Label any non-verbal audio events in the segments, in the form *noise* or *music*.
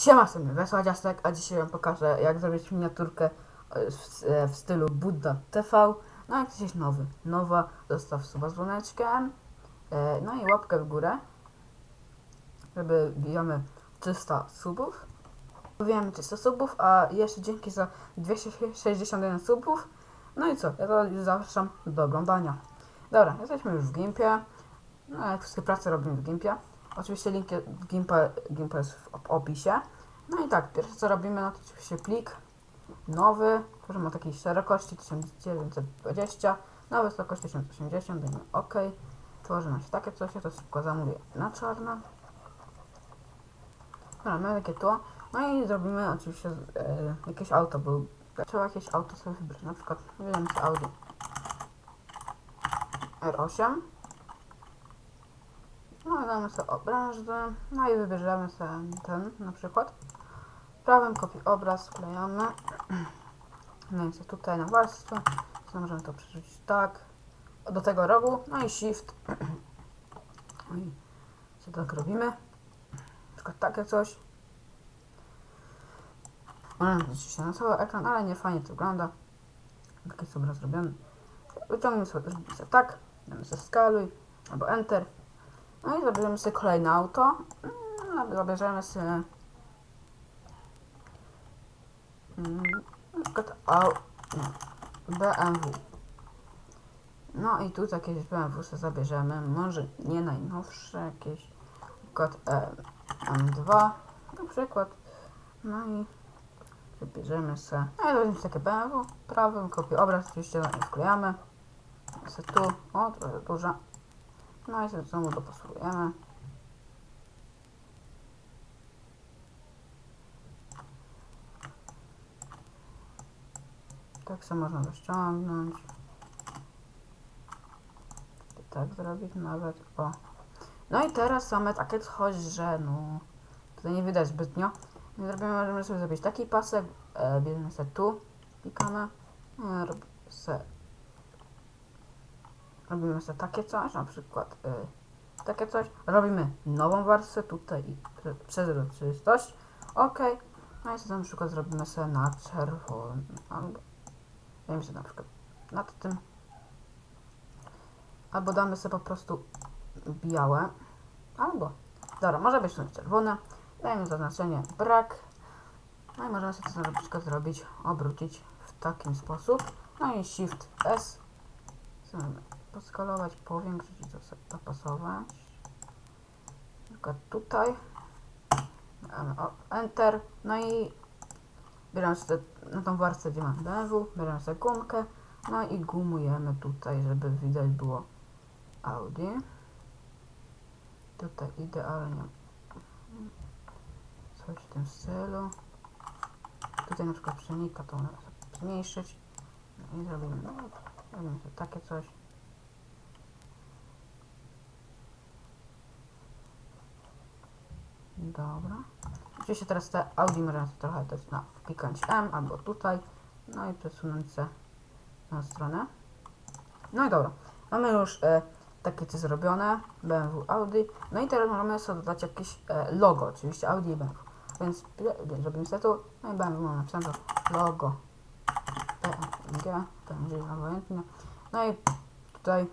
Siema sobie, Wesła a dzisiaj wam pokażę jak zrobić miniaturkę e, w, e, w stylu Buddha TV. No jak jesteś nowy, nowa, zostaw suba z dzwoneczkiem, e, no i łapkę w górę, żeby bijamy 300 subów. Bijamy 300 subów, a jeszcze dzięki za 261 subów. No i co, ja to zapraszam do oglądania. Dobra, jesteśmy już w Gimpie. No jak wszystkie prace robimy w Gimpie. Oczywiście link Gimpa, Gimpa jest w op- opisie. No i tak, pierwsze co robimy, no to oczywiście plik nowy, który ma takiej szerokości 1920 na wysokość 1080, dajmy OK. Tworzy nam się takie coś, ja to szybko zamówię na czarno. Dobra, mamy takie tło. No i zrobimy oczywiście e, jakieś auto, bo trzeba jakieś auto sobie wybrać, na przykład wybierzemy sobie Audi R8. No damy sobie obrężny, no i wybierzemy sobie ten na przykład. Prawym kopi obraz, wklejamy. *clears throat* No i tutaj na warstwę, so możemy to przerzucić tak, do tego rogu, no i shift. *clears throat* I sobie tak robimy. Na przykład takie coś. Możemy się na cały ekran, ale nie fajnie to wygląda. Taki jest obraz zrobiony. Wyciągniemy sobie, sobie tak, damy sobie skaluj, albo enter. No i zabierzemy sobie kolejne auto. Mm, Zabierzemy sobie mm, na przykład BMW. No i tu jakieś BMW sobie zabierzemy. Może nie najnowsze, jakieś na przykład e, M2 na przykład. No i wybierzemy sobie. No i weźmiemy takie BMW. Prawym kopię obraz, oczywiście wklejamy. Se tu, o trochę duża. No i sobie znowu dopasujemy. Tak sobie można rozciągnąć. Tak zrobić nawet. O. No i teraz same takie coś, że no tutaj nie widać zbytnio. I zrobimy, możemy sobie zrobić taki pasek. E, bierzemy sobie tu, klikamy. E, rob, robimy sobie takie coś, na przykład y, takie coś. Robimy nową warstwę tutaj i prze- przezroczystość. Ok. No i sobie na przykład zrobimy sobie na czerwono. Albo dajmy sobie na przykład nad tym. Albo damy sobie po prostu białe. Albo. Dobra, może być to czerwone. Dajmy zaznaczenie brak. No i możemy sobie to na przykład zrobić, obrócić w takim sposób. No i Shift S. Sobie poskalować, powiększyć i dopasować. Przykład tutaj. Enter. No i bierzemy sobie na tą warstwę, gdzie mamy BMW, bierzemy sobie gumkę. No i gumujemy tutaj, żeby widać było Audi. Tutaj idealnie coś w tym stylu. Tutaj na przykład przenika, sobie zmniejszyć. No i zrobimy, no, robimy sobie takie coś. Dobra. Oczywiście teraz te Audi sobie trochę też na wklikać M albo tutaj. No i przesunąć się na stronę. No i dobra. Mamy już e, takie coś zrobione. BMW Audi. No i teraz możemy sobie dodać jakieś e, logo. Oczywiście Audi i BMW. Więc zrobimy sobie tu. No i BMW mamy napisane logo. PNG. PNG obojętnie. No i tutaj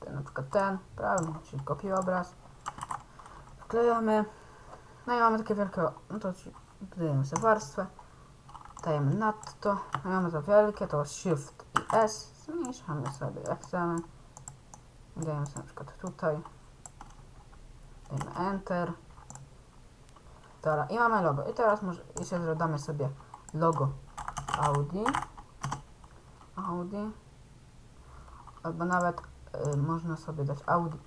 ten, na przykład ten. Prawy, czyli kopiuj obraz. Wklejamy. No i mamy takie wielkie, no to dodajemy sobie warstwę, dajemy nadto, no i mamy to wielkie, to Shift i S, zmniejszamy sobie jak chcemy, dajemy sobie na przykład tutaj, dajemy Enter, dobra i mamy logo. I teraz może jeszcze dodamy sobie logo. Audi, Audi, albo nawet y, można sobie dać Audi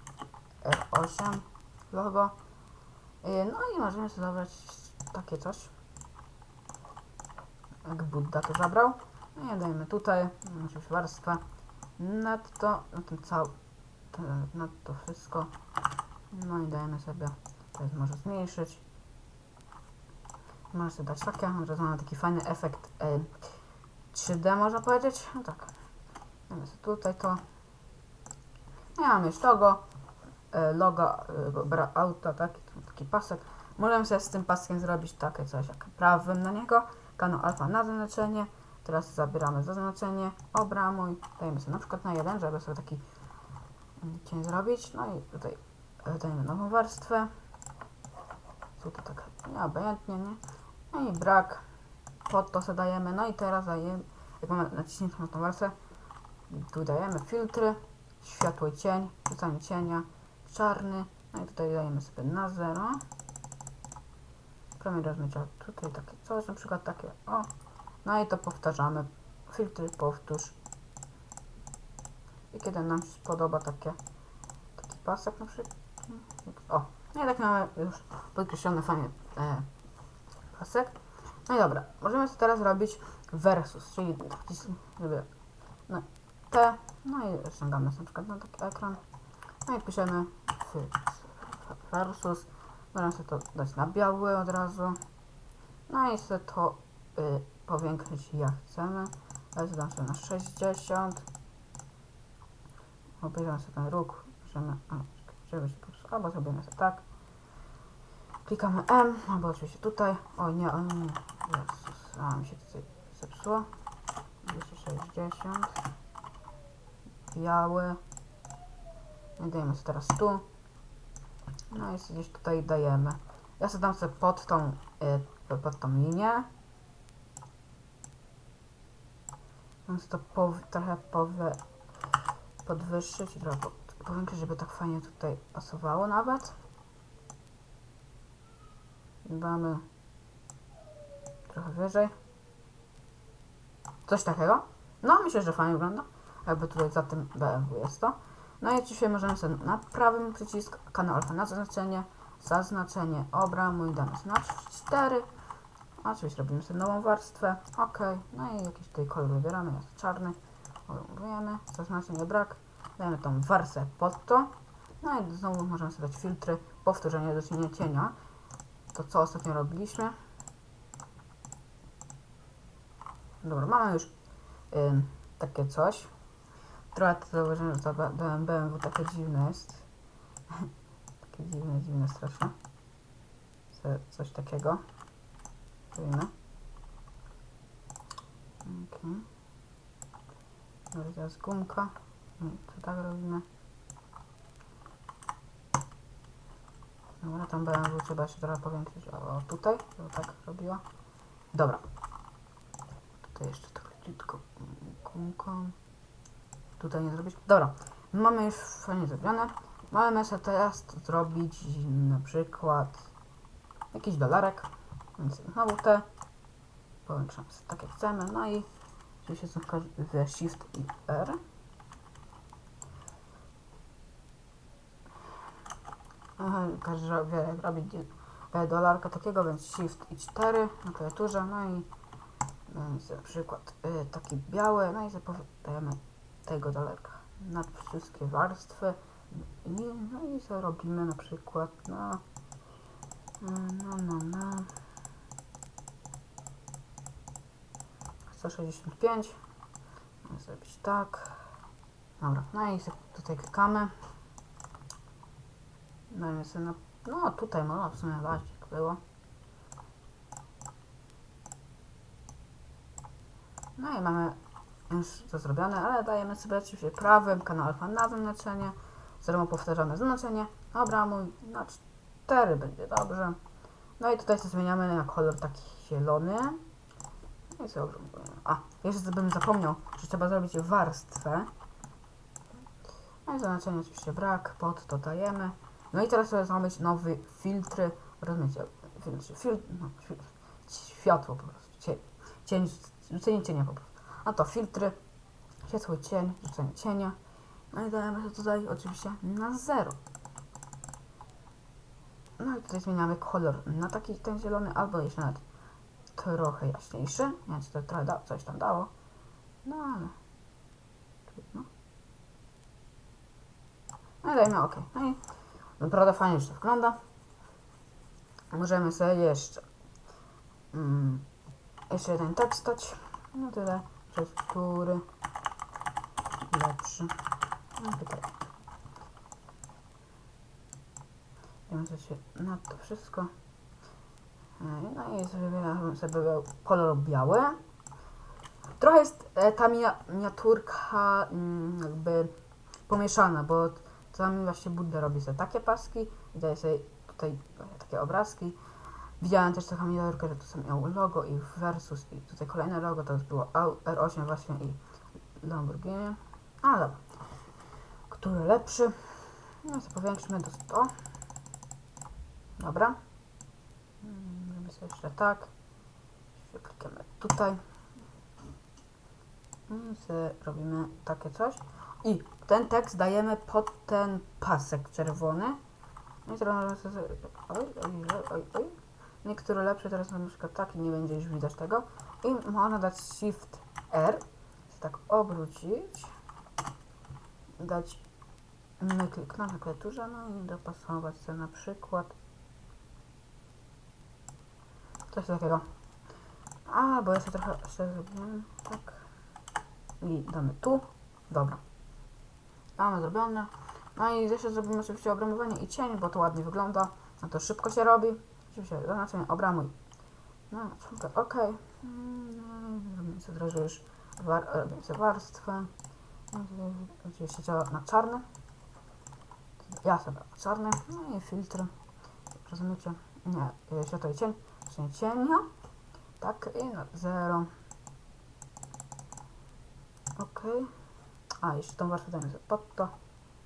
R8 logo, No i możemy sobie zabrać takie coś. Jak Buddha to zabrał. No i dajemy tutaj, oczywiście warstwę. Nadto, na tym cały, nad to wszystko. No i dajemy sobie, to jest może zmniejszyć. Możemy sobie dać takie, że mamy taki fajny efekt y, 3D można powiedzieć. No tak. Dajemy sobie tutaj to. No i mamy już logo. e, logo e, auta, taki, taki pasek. Możemy sobie z tym paskiem zrobić takie coś jak prawym na niego, kanał alfa na zaznaczenie. Teraz zabieramy zaznaczenie, obramuj, dajemy sobie na przykład na jeden, żeby sobie taki cień zrobić. No i tutaj e, dajemy nową warstwę. Tutaj tak nieobojętnie, nie? No i brak. Pod to sobie dajemy. No i teraz dajemy, jak mamy naciśniętą na tą warstwę, tu dajemy filtry, światło cień, rzucanie cienia, czarny. No i tutaj dajemy sobie na 0. Promień rozmycia tutaj takie coś, na przykład takie o. No i to powtarzamy. Filtry powtórz. I kiedy nam się spodoba takie, taki pasek na przykład. O, no i tak mamy już podkreślony fajnie e, pasek. No i dobra, możemy sobie teraz robić versus, czyli naciśnij, żeby no, T, no i ściągamy sobie na przykład na taki ekran. No i piszemy versus. Możemy sobie to dać na biały od razu. No i sobie to y, powiększyć jak chcemy. Ja dam sobie na 60. Obejrzymy sobie ten róg. Możemy, żeby się po prostu, albo zrobimy sobie tak. Klikamy M, albo oczywiście tutaj. O nie, o nie, Jezus, a mi się tutaj zepsuło. 260. Biały. Dajemy sobie teraz tu. No i gdzieś tutaj dajemy. Ja sobie dam sobie pod tą, y, pod tą linię. Więc to trochę powy, podwyższyć trochę po, powiększyć, żeby tak fajnie tutaj pasowało nawet. Damy trochę wyżej. Coś takiego. No, myślę, że fajnie wygląda. Jakby tutaj za tym BMW jest to. No i dzisiaj możemy sobie na prawym przycisk kanał alfa na zaznaczenie, zaznaczenie, obramuj, damy sobie na 4. Oczywiście robimy sobie nową warstwę. Ok. No i jakiś tutaj kolor wybieramy, jest czarny. Obrabujemy, zaznaczenie brak. Dajemy tą warstwę pod to. No i znowu możemy sobie dać filtry, powtórzenie do cienia. To co ostatnio robiliśmy. Dobra, mamy już takie coś. Trochę to zauważyłem, że to BMW takie dziwne jest. *laughs* takie dziwne, dziwne strasznie. Co- Coś takiego. Zrobimy. Okay. Dobra, teraz gumka. To tak robimy. Dobra, tam BMW trzeba jeszcze trochę powiększyć. O, tutaj, żeby tak robiła. Dobra. Tutaj jeszcze tak krótko gumką. Tutaj nie zrobić. Dobra, mamy już fajnie zrobione. Mamy sobie teraz zrobić na przykład jakiś dolarek. Więc znowu te. Powiększamy sobie tak jak chcemy. No i oczywiście są Shift i R. Każdy ro- wie jak robić e, dolarka takiego, więc Shift i 4 na klawiaturze. No i na przykład y, taki biały. No i dajemy tego dolarka na wszystkie warstwy. I, no i sobie robimy na przykład na no, no, no. 165. Mogę zrobić tak. Dobra, no i tutaj klikamy. Dajmy sobie na... No tutaj można w sumie dać, jak było. No i mamy już to zrobione, ale dajemy sobie oczywiście prawym kanał alfa na zaznaczenie. Zrobimy powtarzane zaznaczenie. Dobra, mój na 4 będzie dobrze. No i tutaj sobie zmieniamy na kolor taki zielony. No i sobie. A, jeszcze bym zapomniał, że trzeba zrobić warstwę. No i zaznaczenie oczywiście brak, pod to dajemy. No i teraz sobie zrobić nowy filtry, rozumiecie, filtr, filtr, no, fil, światło po prostu, cień, cień, rzucenie cienia po prostu. A to filtry, światło cień, rzucenie cienia. No i dajemy to tutaj oczywiście na zero. No i tutaj zmieniamy kolor na taki ten zielony, albo jeszcze nawet trochę jaśniejszy. Nie wiem, czy to trochę da, coś tam dało. No ale trudno. No i dajmy OK. No i naprawdę fajnie, że to wygląda. Możemy sobie jeszcze mm, jeszcze jeden tekst dać. No tyle, przez który lepszy. No sobie na to wszystko. No i sobie wybieram sobie kolor biały. Trochę jest e, ta minia- miniaturka mm, jakby pomieszana, bo czasami właśnie Budda robi sobie takie paski i daje sobie tutaj takie obrazki. Widziałem też taką miniaturkę, że tu są miał logo i versus i tutaj kolejne logo, to już było Au- R8 właśnie i Lamborghini. A dobra. Który lepszy? No to powiększmy do 100. Dobra. Mm, Robimy sobie jeszcze tak. Klikamy tutaj. Sobie robimy takie coś. I ten tekst dajemy pod ten pasek czerwony. No i teraz. Oj, oj, oj, oj, oj. Niektóre lepsze teraz na przykład taki, nie będzie już widać tego. I można dać Shift R. Tak obrócić. Dać my kliknąć na klawiaturze, no i dopasować sobie na przykład coś takiego. A, bo sobie trochę jeszcze zrobiłem, tak. I damy tu. Dobra. Mamy zrobione. No i jeszcze zrobimy oczywiście obramowanie i cień, bo to ładnie wygląda. No to szybko się robi. Oczywiście zaznaczenie obramuj. No, czwórka, ok. Robimy sobie już war, robimy sobie warstwę. No, Oczywiście działa na czarny. Ja sobie czarny. No i filtr. Rozumiecie? Nie, y, światło i cień. Cienia. Tak, i na zero. Ok. A, jeszcze tą warstwę dajemy sobie pod to.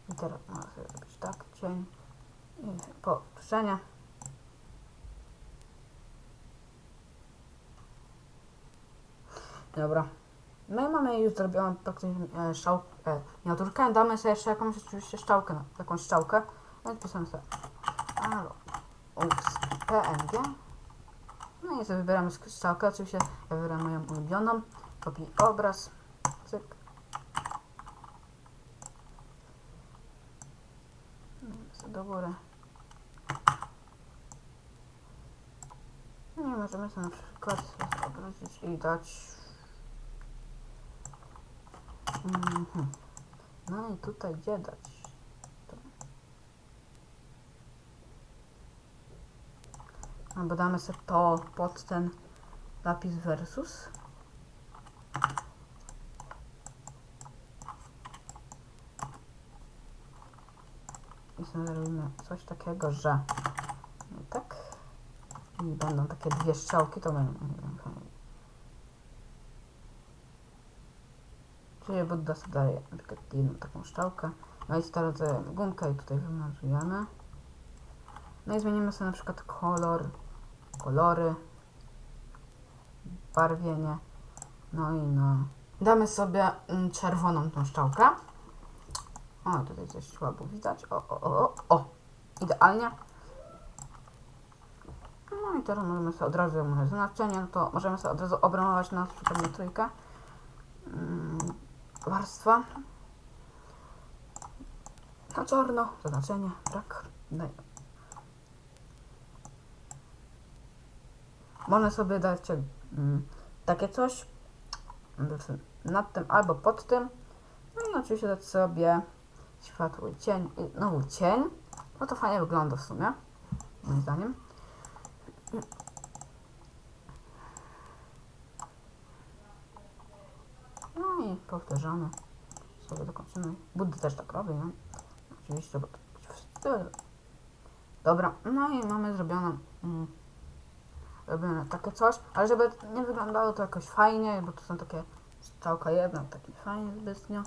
I teraz można sobie robić tak, cień. I połączenie. Dobra. No i mamy już zrobioną praktycznie e, szał, e, miniaturkę. Damy sobie jeszcze jakąś oczywiście szczałkę, no, jakąś szczałkę. No i pisamy sobie alo, ups, png. No i sobie wybieramy strzałkę, oczywiście ja wybieram moją ulubioną. Kopiuj obraz, cyk. Sobie do góry. No i możemy sobie na przykład obrócić i dać... Mhm. No i tutaj gdzie dać? Tu. Albo damy sobie to pod ten napis versus. I sobie zrobimy coś takiego, że no tak i będą takie dwie strzałki, to będą Sobie daje na przykład jedną taką strzałkę. No i teraz dajemy gumkę i tutaj wymazujemy. No i zmienimy sobie na przykład kolor, kolory, barwienie. No i no. Damy sobie mm, czerwoną tą strzałkę. O, tutaj coś słabo widać. O, o, o, o. Idealnie. No i teraz możemy sobie od razu może znaczenie, no to możemy sobie od razu obramować na przykład trójkę. Warstwa. Na czarno, zaznaczenie, brak. Daj. Można sobie dać mm, takie coś nad tym albo pod tym. No i oczywiście dać sobie światło i cień. Znowu cień. No to fajnie wygląda w sumie, moim zdaniem. No i powtarzamy. Sobie dokończymy. Buddy też tak robi, no. Oczywiście, bo to wszyscy- Dobra, no i mamy zrobione, mm, robione takie coś, ale żeby nie wyglądało to jakoś fajnie, bo to są takie strzałka jedna, taki fajnie zbytnio.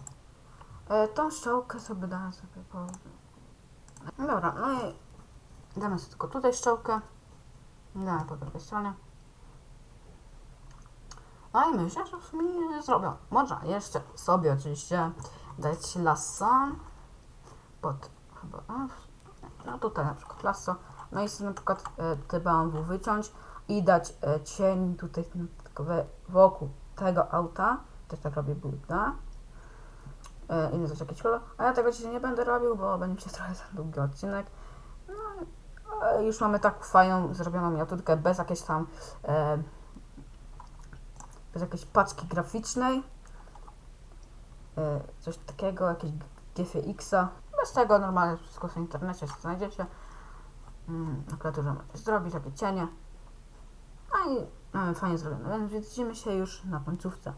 E, tą strzałkę sobie damy sobie po... Dobra, no i damy sobie tylko tutaj strzałkę. Damy po drugiej stronie. No i myślę, że nie zrobią. Można jeszcze sobie oczywiście dać lasso pod chyba, no tutaj na przykład lasso. No i sobie na przykład te bamboo wyciąć i dać e, cień tutaj wokół tego auta. Też tak robię Buddha. E, I coś jakiś kolor. A ja tego dzisiaj nie będę robił, bo będzie trochę za długi odcinek. No już mamy tak fajną zrobioną miniaturkę bez jakiejś tam e, bez jakiejś paczki graficznej, e, coś takiego, jakieś GFX-a. Bez tego normalnie wszystko w internecie znajdziecie. Mm, Na klawiaturze możecie zrobić takie cienie. No i mamy fajnie zrobione, więc widzimy się już na końcówce.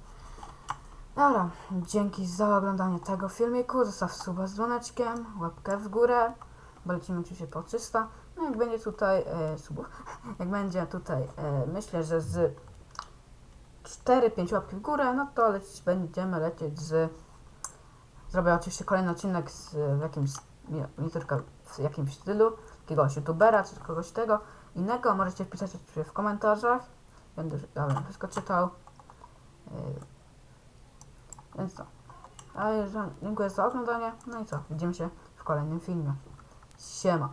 Dobra, dzięki za oglądanie tego filmiku. Zostaw suba z dzwoneczkiem, łapkę w górę, bo lecimy oczywiście po 300. No jak będzie tutaj e, subów, *laughs* jak będzie tutaj, e, myślę, że z 4-5 łapki w górę, no to lecieć, będziemy lecieć z... Zrobię oczywiście kolejny odcinek z, w jakimś, tylko w jakimś stylu, jakiegoś youtubera czy kogoś tego innego. Możecie wpisać oczywiście w komentarzach. Będę ja wszystko czytał. Yy, więc to. A dziękuję za oglądanie. No i co? Widzimy się w kolejnym filmie. Siema.